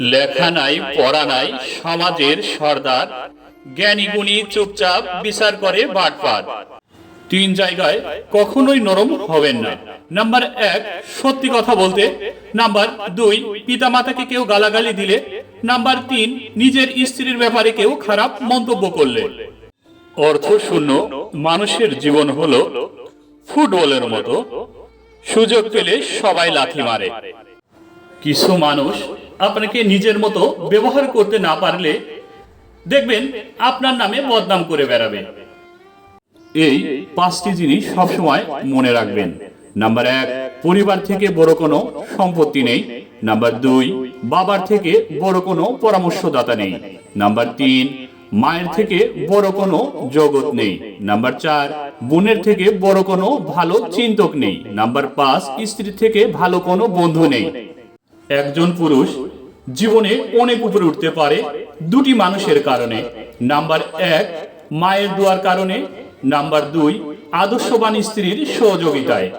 লেখা নাই, পড়া নাই, সমাজের সর্দার। জ্ঞানী গুণী চুপচাপ বিচার করে বাটপার তিন জায়গায় কখনোই নরম হবেন না। নাম্বার এক, সত্যি কথা বলতে। নাম্বার দুই পিতা মাতাকে কেউ গালাগালি দিলে। নাম্বার তিন, নিজের স্ত্রীর ব্যাপারে কেউ খারাপ মন্তব্য করলে। অর্থ শূন্য, মানুষের জীবন হলো ফুটবলের মতো। সুযোগ পেলে সবাই লাথি মারে। কিছু মানুষ আপনাকে নিজের মতো ব্যবহার করতে না পারলে দেখবেন আপনার নামে বদনাম করে বেড়াবে। এই পাঁচটি জিনিস সবসময় মনে রাখবেন। নাম্বার এক, পরিবার থেকে বড় কোনো সম্পত্তি নেই। নাম্বার দুই, বাবার থেকে বড় কোনো পরামর্শদাতা নেই। নাম্বার তিন, মায়ের থেকে বড় কোনো জগৎ নেই। নাম্বার চার, বোনের থেকে বড় কোনো ভালো চিন্তক নেই। নাম্বার পাঁচ স্ত্রী থেকে ভালো কোনো বন্ধু নেই। একজন পুরুষ জীবনে অনেক উপরে উঠতে পারে দুটি মানুষের কারণে। নাম্বার এক, মায়ের দুয়ার কারণে। নাম্বার দুই, আদর্শবান স্ত্রীর সহযোগিতায়।